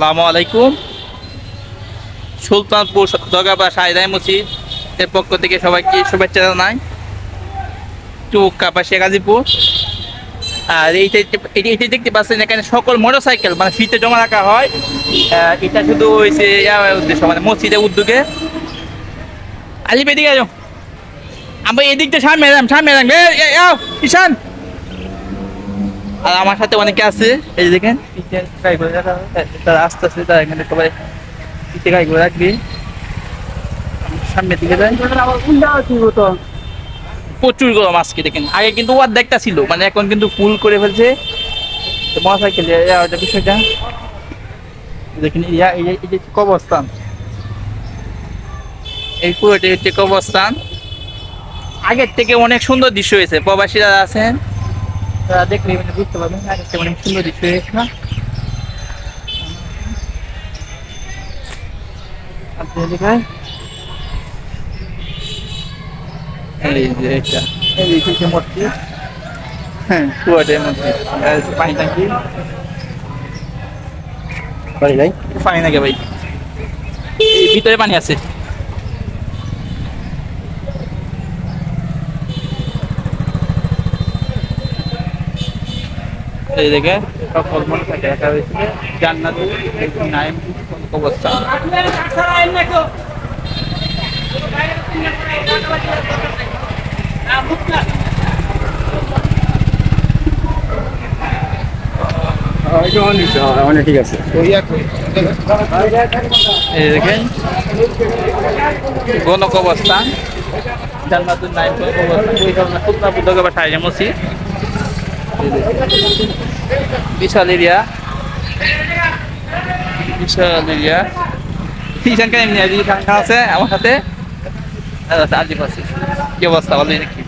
আসসালামু আলাইকুম। সুলতানপুর দগাবা সাইদাই মসজিদ এর পক্ষ থেকে সবাইকে শুভেচ্ছা জানাই। চুক কাপাসিয়া গাজীপুর। আর এইটা এটা দেখতে পাচ্ছেন এখানে সকল মোটর সাইকেল মানে ফিতে জমা রাখা হয়। এটা শুধু হয়েছে উদ্দেশ্য মানে মসজিদের উদ্যোগে। আলি বেদিকে যাও আমরা এদিকটা সামনে এলাম সামনে এলাম ঈশান আর আমার সাথে অনেকে আছে এই যে দেখেন। তারা আস্তে আস্তে তারা এখানে সবাই পিঠে গাড়িগুলো রাখবে। আমি সামনের দিকে প্রচুর গরম আজকে দেখেন। আগে কিন্তু অর্ধেকটা ছিল মানে এখন কিন্তু ফুল করে ফেলছে। মোটর সাইকেল বিষয়টা দেখেন ইয়া এই পুরোটি হচ্ছে কবরস্থান। আগের থেকে অনেক সুন্দর দৃশ্য হয়েছে। প্রবাসীরা আছেন তারা দেখলে মানে বুঝতে পারবেন থেকে অনেক সুন্দর দৃশ্য হয়েছে না হ্যাঁ পানি ট্যাঙ্কি পারি নাই? পানি নাকি ভাই? ভিতরে পানি আছে। এই দেখে সকল মনে থাকে রাখা হয়েছে জান্নাতুল নাইম ঠিক আছে গণক অবস্থান জান্নাতুল নাইম অবস্থান খুব বুদ্ধ বা সাইজে মসজিদ এই দেখেন। বিশাল এরিয়া। বিশাল এরিয়া। কেন এমনি আজি ঈশান খান আছে? আমার সাথে? আজিব আছে। কি অবস্থা? বলে নাকি?